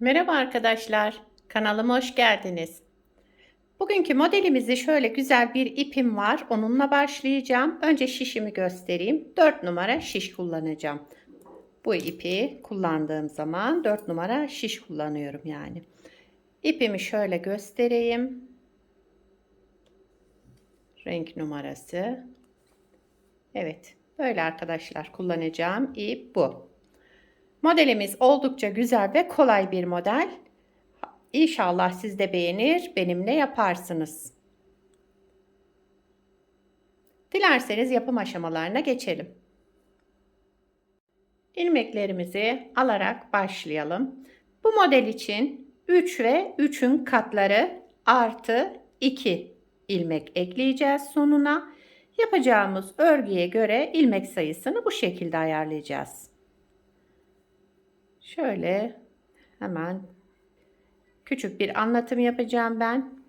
Merhaba arkadaşlar, kanalıma hoş geldiniz. Bugünkü modelimizi şöyle güzel bir ipim var, onunla başlayacağım. Önce şişimi göstereyim. 4 numara şiş kullanacağım. Bu ipi kullandığım zaman 4 numara şiş kullanıyorum yani. İpimi şöyle göstereyim. Renk numarası. Evet, böyle arkadaşlar kullanacağım ip bu. Modelimiz oldukça güzel ve kolay bir model. İnşallah siz de beğenir, benimle yaparsınız. Dilerseniz yapım aşamalarına geçelim. İlmeklerimizi alarak başlayalım. Bu model için 3 ve 3'ün katları artı 2 ilmek ekleyeceğiz sonuna. Yapacağımız örgüye göre ilmek sayısını bu şekilde ayarlayacağız. Şöyle hemen küçük bir anlatım yapacağım ben.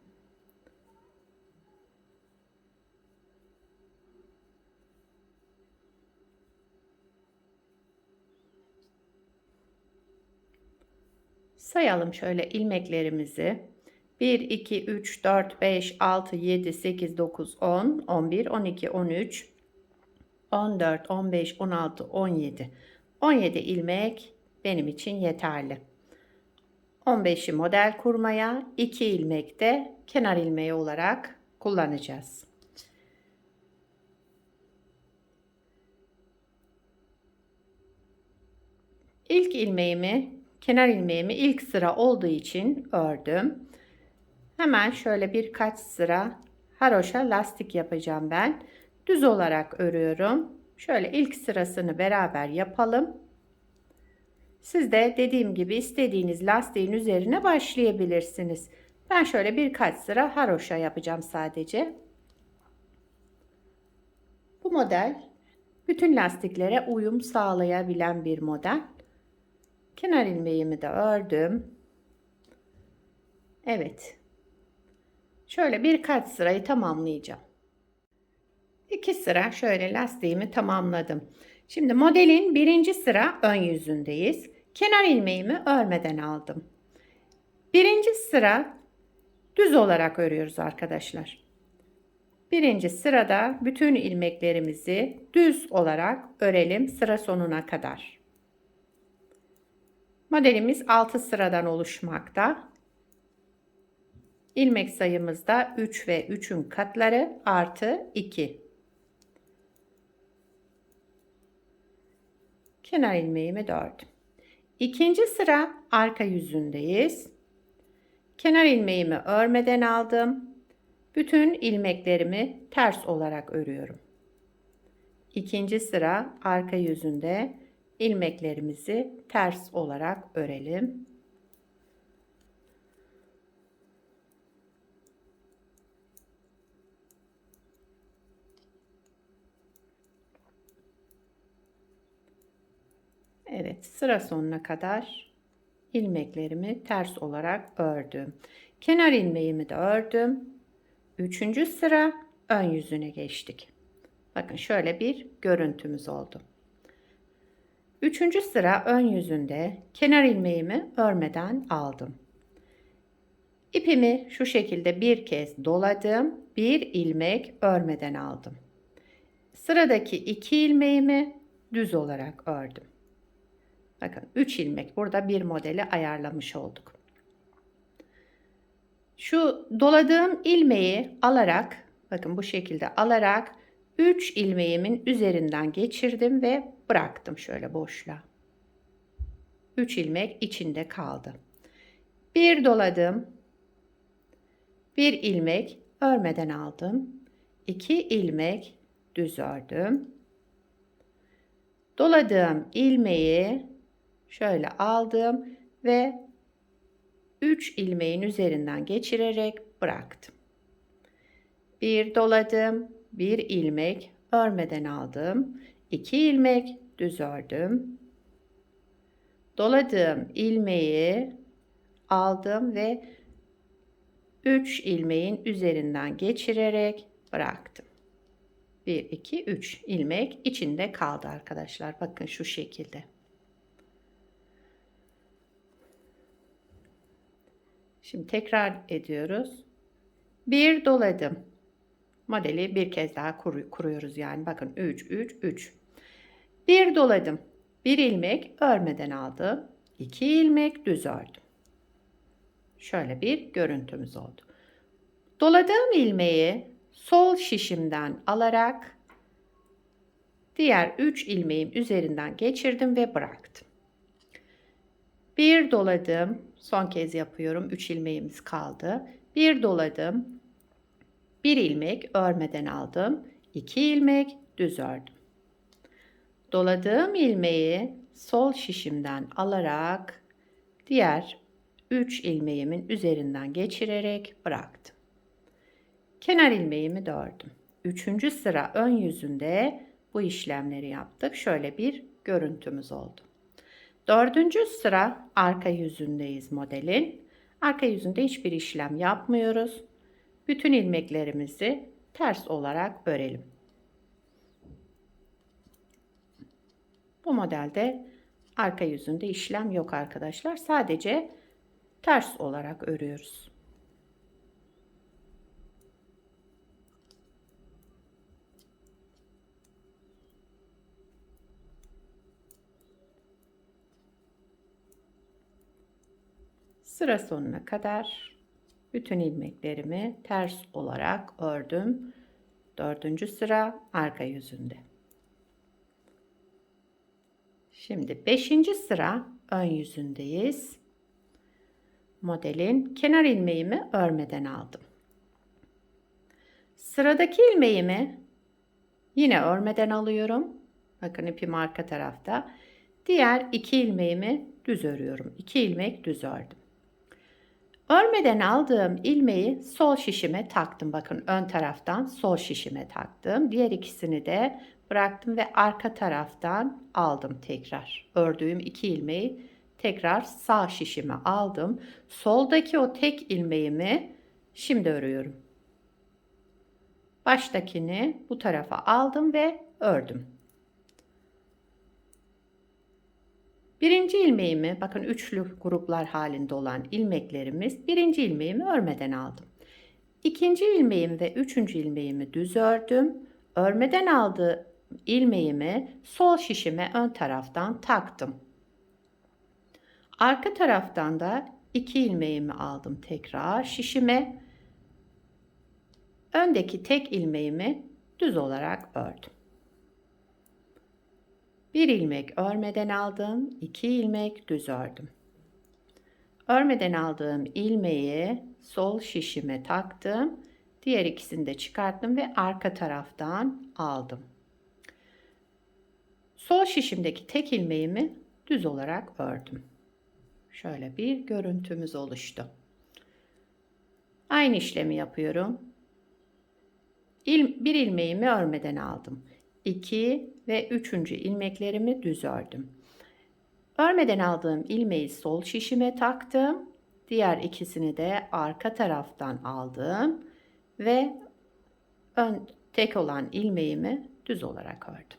Sayalım şöyle ilmeklerimizi. 1, 2, 3, 4, 5, 6, 7, 8, 9, 10, 11, 12, 13, 14, 15, 16, 17. 17 ilmek benim için yeterli. 15'i model kurmaya 2 ilmek de kenar ilmeği olarak kullanacağız. İlk ilmeğimi, kenar ilmeğimi ilk sıra olduğu için ördüm. Hemen şöyle birkaç sıra haroşa lastik yapacağım ben. Düz olarak örüyorum. Şöyle ilk sırasını beraber yapalım. Siz de dediğim gibi istediğiniz lastiğin üzerine başlayabilirsiniz. Ben şöyle birkaç sıra haroşa yapacağım sadece. Bu model bütün lastiklere uyum sağlayabilen bir model. Kenar ilmeğimi de ördüm. Evet. Şöyle birkaç sırayı tamamlayacağım. İki sıra şöyle lastiğimi tamamladım. Şimdi modelin birinci sıra ön yüzündeyiz. Kenar ilmeğimi örmeden aldım. Birinci sıra düz olarak örüyoruz arkadaşlar. Birinci sırada bütün ilmeklerimizi düz olarak örelim sıra sonuna kadar. Modelimiz 6 sıradan oluşmakta. İlmek sayımızda 3 ve 3'ün katları artı 2. kenar ilmeğimi de ördüm. İkinci sıra arka yüzündeyiz. Kenar ilmeğimi örmeden aldım. Bütün ilmeklerimi ters olarak örüyorum. İkinci sıra arka yüzünde ilmeklerimizi ters olarak örelim. Evet sıra sonuna kadar ilmeklerimi ters olarak ördüm. Kenar ilmeğimi de ördüm. Üçüncü sıra ön yüzüne geçtik. Bakın şöyle bir görüntümüz oldu. Üçüncü sıra ön yüzünde kenar ilmeğimi örmeden aldım. İpimi şu şekilde bir kez doladım. Bir ilmek örmeden aldım. Sıradaki iki ilmeğimi düz olarak ördüm. Bakın 3 ilmek burada bir modeli ayarlamış olduk. Şu doladığım ilmeği alarak bakın bu şekilde alarak 3 ilmeğimin üzerinden geçirdim ve bıraktım şöyle boşluğa. 3 ilmek içinde kaldı. Bir doladım. Bir ilmek örmeden aldım. 2 ilmek düz ördüm. Doladığım ilmeği şöyle aldım ve 3 ilmeğin üzerinden geçirerek bıraktım. Bir doladım, bir ilmek örmeden aldım. 2 ilmek düz ördüm. Doladığım ilmeği aldım ve 3 ilmeğin üzerinden geçirerek bıraktım. 1 2 3 ilmek içinde kaldı arkadaşlar. Bakın şu şekilde. Şimdi tekrar ediyoruz. Bir doladım. Modeli bir kez daha kuru- kuruyoruz yani. Bakın 3 3 3. Bir doladım. Bir ilmek örmeden aldım. 2 ilmek düz ördüm. Şöyle bir görüntümüz oldu. Doladığım ilmeği sol şişimden alarak diğer 3 ilmeğim üzerinden geçirdim ve bıraktım. Bir doladım. Son kez yapıyorum. 3 ilmeğimiz kaldı. Bir doladım. Bir ilmek örmeden aldım. 2 ilmek düz ördüm. Doladığım ilmeği sol şişimden alarak diğer 3 ilmeğimin üzerinden geçirerek bıraktım. Kenar ilmeğimi de ördüm. Üçüncü sıra ön yüzünde bu işlemleri yaptık. Şöyle bir görüntümüz oldu. Dördüncü sıra arka yüzündeyiz modelin. Arka yüzünde hiçbir işlem yapmıyoruz. Bütün ilmeklerimizi ters olarak örelim. Bu modelde arka yüzünde işlem yok arkadaşlar. Sadece ters olarak örüyoruz. Sıra sonuna kadar bütün ilmeklerimi ters olarak ördüm. Dördüncü sıra arka yüzünde. Şimdi beşinci sıra ön yüzündeyiz. Modelin kenar ilmeğimi örmeden aldım. Sıradaki ilmeğimi yine örmeden alıyorum. Bakın ipim arka tarafta. Diğer iki ilmeğimi düz örüyorum. İki ilmek düz ördüm. Örmeden aldığım ilmeği sol şişime taktım. Bakın ön taraftan sol şişime taktım. Diğer ikisini de bıraktım ve arka taraftan aldım tekrar. Ördüğüm iki ilmeği tekrar sağ şişime aldım. Soldaki o tek ilmeğimi şimdi örüyorum. Baştakini bu tarafa aldım ve ördüm. Birinci ilmeğimi bakın üçlü gruplar halinde olan ilmeklerimiz birinci ilmeğimi örmeden aldım. İkinci ilmeğimi ve üçüncü ilmeğimi düz ördüm. Örmeden aldığı ilmeğimi sol şişime ön taraftan taktım. Arka taraftan da iki ilmeğimi aldım tekrar şişime. Öndeki tek ilmeğimi düz olarak ördüm. Bir ilmek örmeden aldım, iki ilmek düz ördüm. Örmeden aldığım ilmeği sol şişime taktım. Diğer ikisini de çıkarttım ve arka taraftan aldım. Sol şişimdeki tek ilmeğimi düz olarak ördüm. Şöyle bir görüntümüz oluştu. Aynı işlemi yapıyorum. İl, bir ilmeğimi örmeden aldım. 2 ve 3. ilmeklerimi düz ördüm. Örmeden aldığım ilmeği sol şişime taktım. Diğer ikisini de arka taraftan aldım ve ön tek olan ilmeğimi düz olarak ördüm.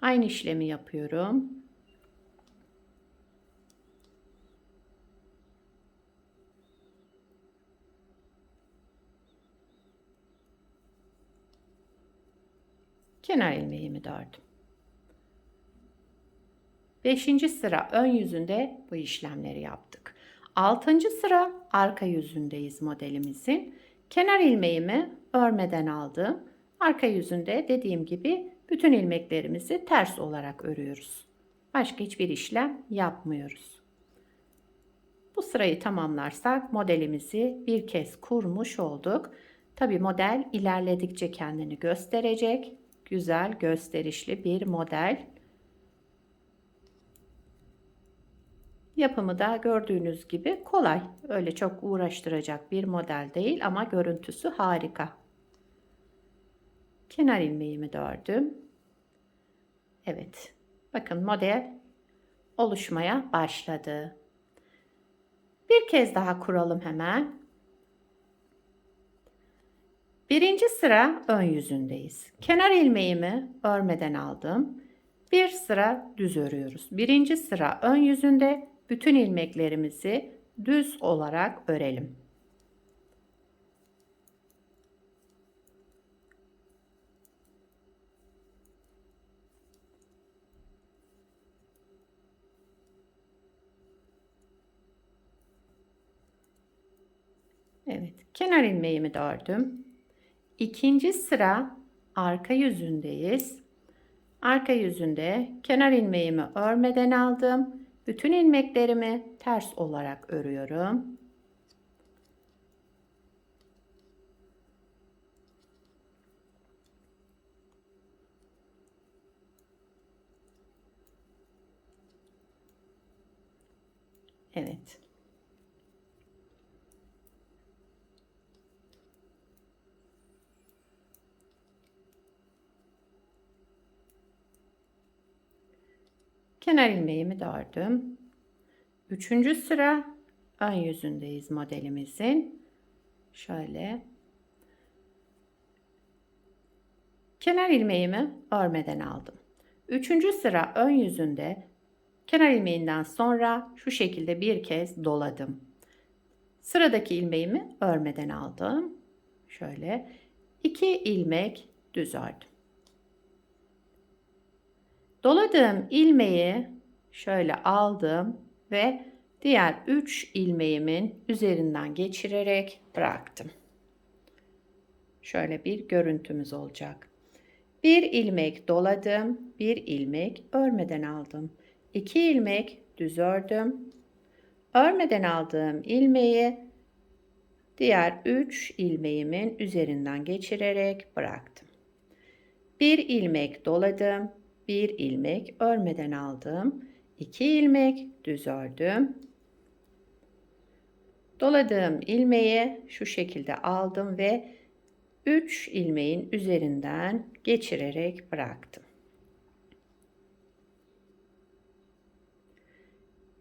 Aynı işlemi yapıyorum. Kenar ilmeğimi de ördüm. Beşinci sıra ön yüzünde bu işlemleri yaptık. Altıncı sıra arka yüzündeyiz modelimizin. Kenar ilmeğimi örmeden aldım. Arka yüzünde dediğim gibi bütün ilmeklerimizi ters olarak örüyoruz. Başka hiçbir işlem yapmıyoruz. Bu sırayı tamamlarsak modelimizi bir kez kurmuş olduk. Tabi model ilerledikçe kendini gösterecek güzel gösterişli bir model. Yapımı da gördüğünüz gibi kolay. Öyle çok uğraştıracak bir model değil ama görüntüsü harika. Kenar ilmeğimi de. Evet. Bakın model oluşmaya başladı. Bir kez daha kuralım hemen. Birinci sıra ön yüzündeyiz. Kenar ilmeğimi örmeden aldım. Bir sıra düz örüyoruz. Birinci sıra ön yüzünde bütün ilmeklerimizi düz olarak örelim. Evet, kenar ilmeğimi de ördüm. İkinci sıra arka yüzündeyiz. Arka yüzünde kenar ilmeğimi örmeden aldım. Bütün ilmeklerimi ters olarak örüyorum. Evet. Kenar ilmeğimi de ördüm. Üçüncü sıra ön yüzündeyiz modelimizin. Şöyle. Kenar ilmeğimi örmeden aldım. Üçüncü sıra ön yüzünde kenar ilmeğinden sonra şu şekilde bir kez doladım. Sıradaki ilmeğimi örmeden aldım. Şöyle iki ilmek düz ördüm. Doladığım ilmeği şöyle aldım ve diğer 3 ilmeğimin üzerinden geçirerek bıraktım. Şöyle bir görüntümüz olacak. Bir ilmek doladım, bir ilmek örmeden aldım. 2 ilmek düz ördüm. Örmeden aldığım ilmeği diğer 3 ilmeğimin üzerinden geçirerek bıraktım. Bir ilmek doladım, bir ilmek örmeden aldım. 2 ilmek düz ördüm. Doladığım ilmeği şu şekilde aldım ve 3 ilmeğin üzerinden geçirerek bıraktım.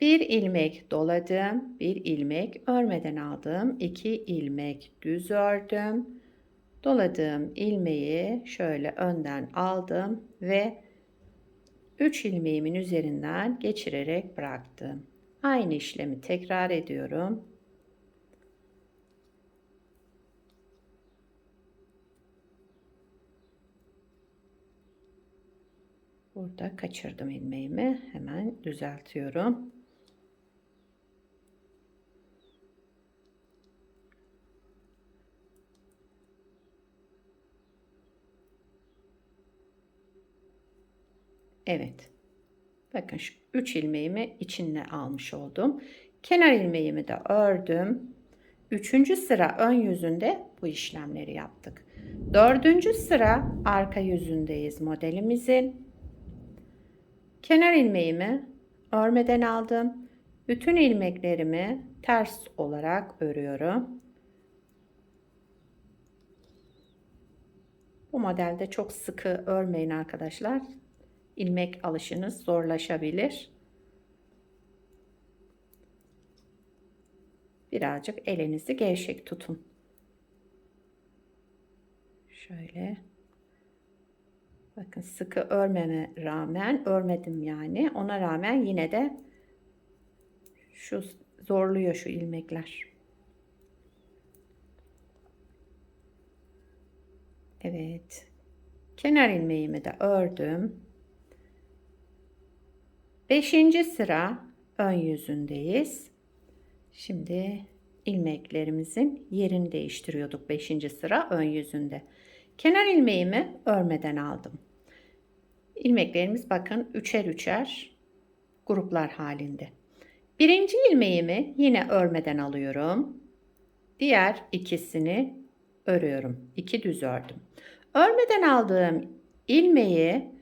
Bir ilmek doladım, bir ilmek örmeden aldım, 2 ilmek düz ördüm. Doladığım ilmeği şöyle önden aldım ve 3 ilmeğimin üzerinden geçirerek bıraktım. Aynı işlemi tekrar ediyorum. Burada kaçırdım ilmeğimi. Hemen düzeltiyorum. Evet. Bakın şu 3 ilmeğimi içine almış oldum. Kenar ilmeğimi de ördüm. Üçüncü sıra ön yüzünde bu işlemleri yaptık. Dördüncü sıra arka yüzündeyiz modelimizin. Kenar ilmeğimi örmeden aldım. Bütün ilmeklerimi ters olarak örüyorum. Bu modelde çok sıkı örmeyin arkadaşlar ilmek alışınız zorlaşabilir. Birazcık elinizi gevşek tutun. Şöyle. Bakın sıkı örmeme rağmen örmedim yani. Ona rağmen yine de şu zorluyor şu ilmekler. Evet. Kenar ilmeğimi de ördüm. Beşinci sıra ön yüzündeyiz. Şimdi ilmeklerimizin yerini değiştiriyorduk. Beşinci sıra ön yüzünde. Kenar ilmeğimi örmeden aldım. İlmeklerimiz bakın üçer üçer gruplar halinde. Birinci ilmeğimi yine örmeden alıyorum. Diğer ikisini örüyorum. İki düz ördüm. Örmeden aldığım ilmeği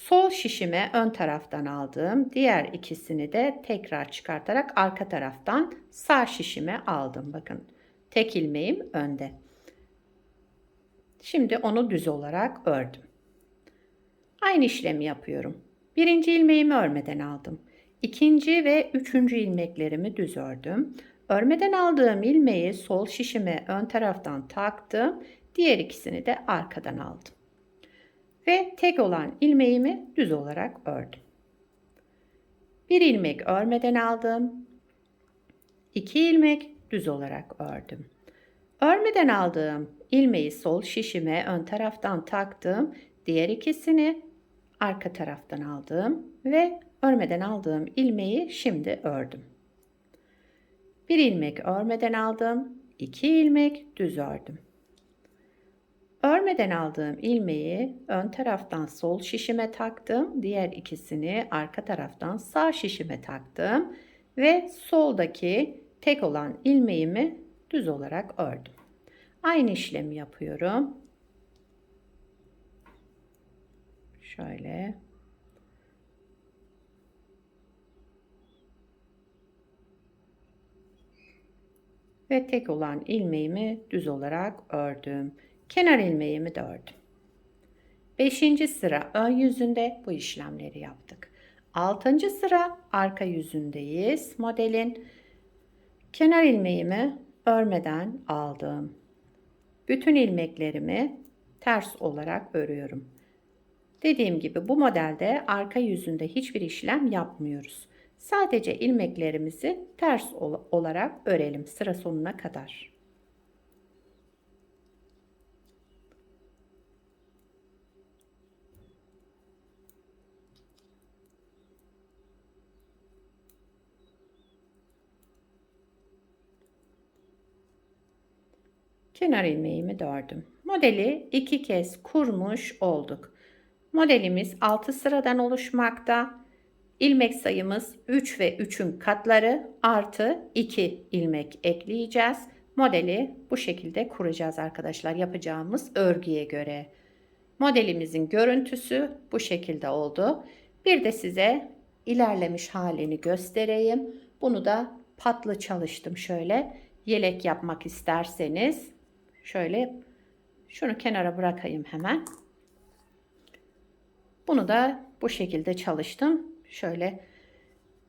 Sol şişime ön taraftan aldım. Diğer ikisini de tekrar çıkartarak arka taraftan sağ şişime aldım. Bakın tek ilmeğim önde. Şimdi onu düz olarak ördüm. Aynı işlemi yapıyorum. Birinci ilmeğimi örmeden aldım. İkinci ve üçüncü ilmeklerimi düz ördüm. Örmeden aldığım ilmeği sol şişime ön taraftan taktım. Diğer ikisini de arkadan aldım ve tek olan ilmeğimi düz olarak ördüm. Bir ilmek örmeden aldım. 2 ilmek düz olarak ördüm. Örmeden aldığım ilmeği sol şişime ön taraftan taktım. Diğer ikisini arka taraftan aldım ve örmeden aldığım ilmeği şimdi ördüm. Bir ilmek örmeden aldım. 2 ilmek düz ördüm. Örmeden aldığım ilmeği ön taraftan sol şişime taktım. Diğer ikisini arka taraftan sağ şişime taktım. Ve soldaki tek olan ilmeğimi düz olarak ördüm. Aynı işlemi yapıyorum. Şöyle. Ve tek olan ilmeğimi düz olarak ördüm. Kenar ilmeğimi ördüm. Beşinci sıra ön yüzünde bu işlemleri yaptık. Altıncı sıra arka yüzündeyiz. Modelin kenar ilmeğimi örmeden aldım. Bütün ilmeklerimi ters olarak örüyorum. Dediğim gibi bu modelde arka yüzünde hiçbir işlem yapmıyoruz. Sadece ilmeklerimizi ters olarak örelim sıra sonuna kadar. Kenar ilmeğimi ördüm. Modeli iki kez kurmuş olduk. Modelimiz 6 sıradan oluşmakta. İlmek sayımız 3 ve 3'ün katları artı 2 ilmek ekleyeceğiz. Modeli bu şekilde kuracağız arkadaşlar yapacağımız örgüye göre. Modelimizin görüntüsü bu şekilde oldu. Bir de size ilerlemiş halini göstereyim. Bunu da patlı çalıştım şöyle. Yelek yapmak isterseniz Şöyle şunu kenara bırakayım hemen. Bunu da bu şekilde çalıştım. Şöyle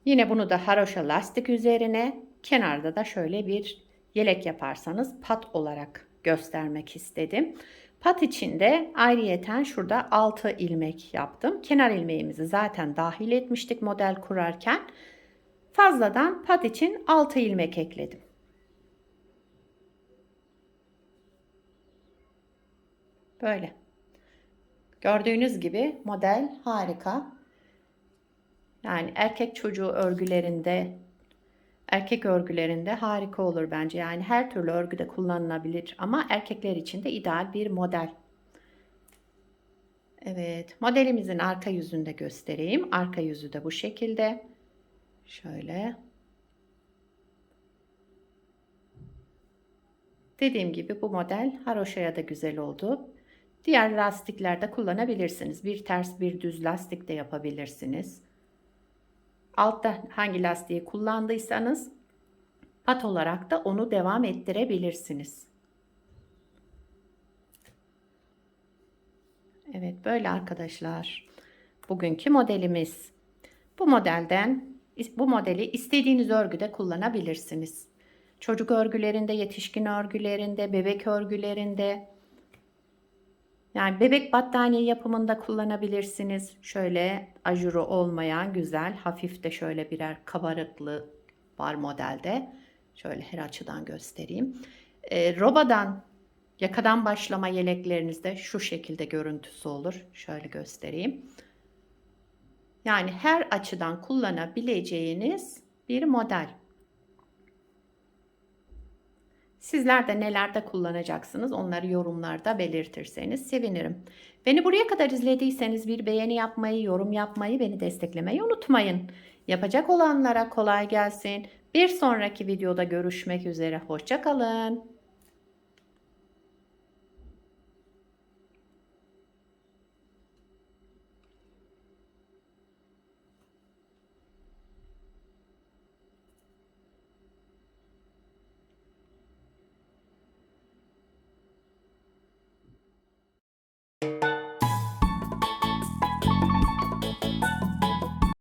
yine bunu da haroşa lastik üzerine kenarda da şöyle bir yelek yaparsanız pat olarak göstermek istedim. Pat içinde ayrıyeten şurada 6 ilmek yaptım. Kenar ilmeğimizi zaten dahil etmiştik model kurarken. Fazladan pat için 6 ilmek ekledim. Böyle. Gördüğünüz gibi model harika. Yani erkek çocuğu örgülerinde, erkek örgülerinde harika olur bence. Yani her türlü örgüde kullanılabilir ama erkekler için de ideal bir model. Evet, modelimizin arka yüzünü de göstereyim. Arka yüzü de bu şekilde. Şöyle. Dediğim gibi bu model haroşaya da güzel oldu. Diğer lastiklerde kullanabilirsiniz. Bir ters bir düz lastik de yapabilirsiniz. Altta hangi lastiği kullandıysanız pat olarak da onu devam ettirebilirsiniz. Evet böyle arkadaşlar. Bugünkü modelimiz. Bu modelden bu modeli istediğiniz örgüde kullanabilirsiniz. Çocuk örgülerinde, yetişkin örgülerinde, bebek örgülerinde, yani bebek battaniye yapımında kullanabilirsiniz. Şöyle ajuru olmayan güzel hafif de şöyle birer kabarıklı var modelde. Şöyle her açıdan göstereyim. E, robadan yakadan başlama yeleklerinizde şu şekilde görüntüsü olur. Şöyle göstereyim. Yani her açıdan kullanabileceğiniz bir model. Sizler de nelerde kullanacaksınız onları yorumlarda belirtirseniz sevinirim. Beni buraya kadar izlediyseniz bir beğeni yapmayı, yorum yapmayı, beni desteklemeyi unutmayın. Yapacak olanlara kolay gelsin. Bir sonraki videoda görüşmek üzere. Hoşçakalın.